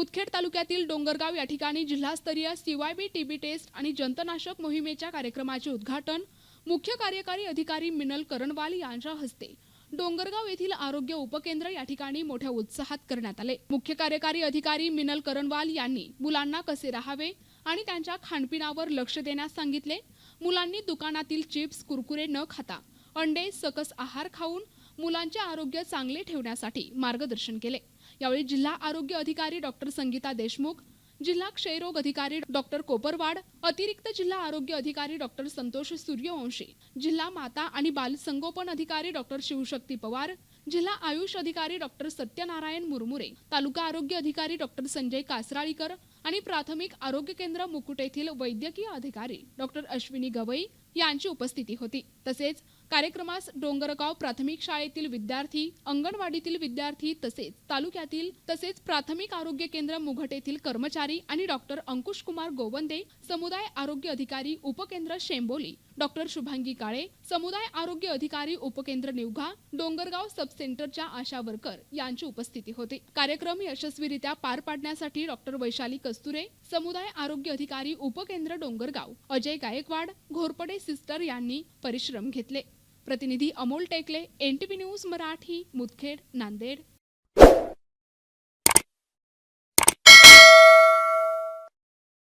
मुदखेड तालुक्यातील डोंगरगाव या ठिकाणी जिल्हास्तरीय सीवायबी टीबी टेस्ट आणि जंतनाशक मोहिमेच्या कार्यक्रमाचे उद्घाटन मुख्य कार्यकारी अधिकारी मिनल करणवाल यांच्या हस्ते. डोंगरगाव येथील आरोग्य उपकेंद्र या ठिकाणी मोठ्या उत्साहात करण्यात आले. मुख्य कार्यकारी अधिकारी मिनल करणवाल यांनी मुलांना कसे राहावे आणि त्यांच्या खाणपिणावर लक्ष देण्यास सांगितले. मुलांनी दुकानातील चिप्स कुरकुरे न खाता अंडे सकस आहार खाऊन मुलांचे आरोग्य चांगले ठेवण्यासाठी मार्गदर्शन केले. यावेळी जिल्हा आरोग्य अधिकारी डॉक्टर संगीता देशमुख जिल्हा क्षयरोग अधिकारी डॉक्टर कोपरवाड अतिरिक्त जिल्हा आरोग्य अधिकारी डॉक्टर संतोष सूर्यवंशी जिल्हा माता आणि बाल संगोपन अधिकारी डॉक्टर शिवशक्ती पवार जिल्हा आयुष अधिकारी डॉक्टर सत्यनारायण मुरमुरे तालुका आरोग्य अधिकारी डॉक्टर संजय कासराळीकर आणि प्राथमिक आरोग्य केंद्र मुकुट येथील वैद्यकीय अधिकारी डॉक्टर अश्विनी गवई यांची उपस्थिती होती. तसेच कार्यक्रमास डोंगरगाव प्राथमिक शाळेतील विद्यार्थी अंगणवाडीतील विद्यार्थी तसेच तालुक्यातील तसेच प्राथमिक आरोग्य केंद्र मुघट येथील कर्मचारी आणि डॉक्टर अंकुश कुमार गोवंदे समुदाय आरोग्य अधिकारी उपकेंद्र शेंबोली डॉक्टर शुभांगी काळे समुदाय आरोग्य अधिकारी उपकेंद्र निवघा डोंगरगाव सब सेंटरच्या आशा वर्कर यांची उपस्थिती होती. कार्यक्रम यशस्वीरित्या पार पाडण्यासाठी डॉक्टर वैशाली कस्तुरे समुदाय आरोग्य अधिकारी उपकेंद्र डोंगरगाव अजय गायकवाड घोरपडे सिस्टर यांनी परिश्रम घेतले. प्रतिनिधी अमोल टेकले एनटीव्ही न्यूज मराठी मुदखेड नांदेड.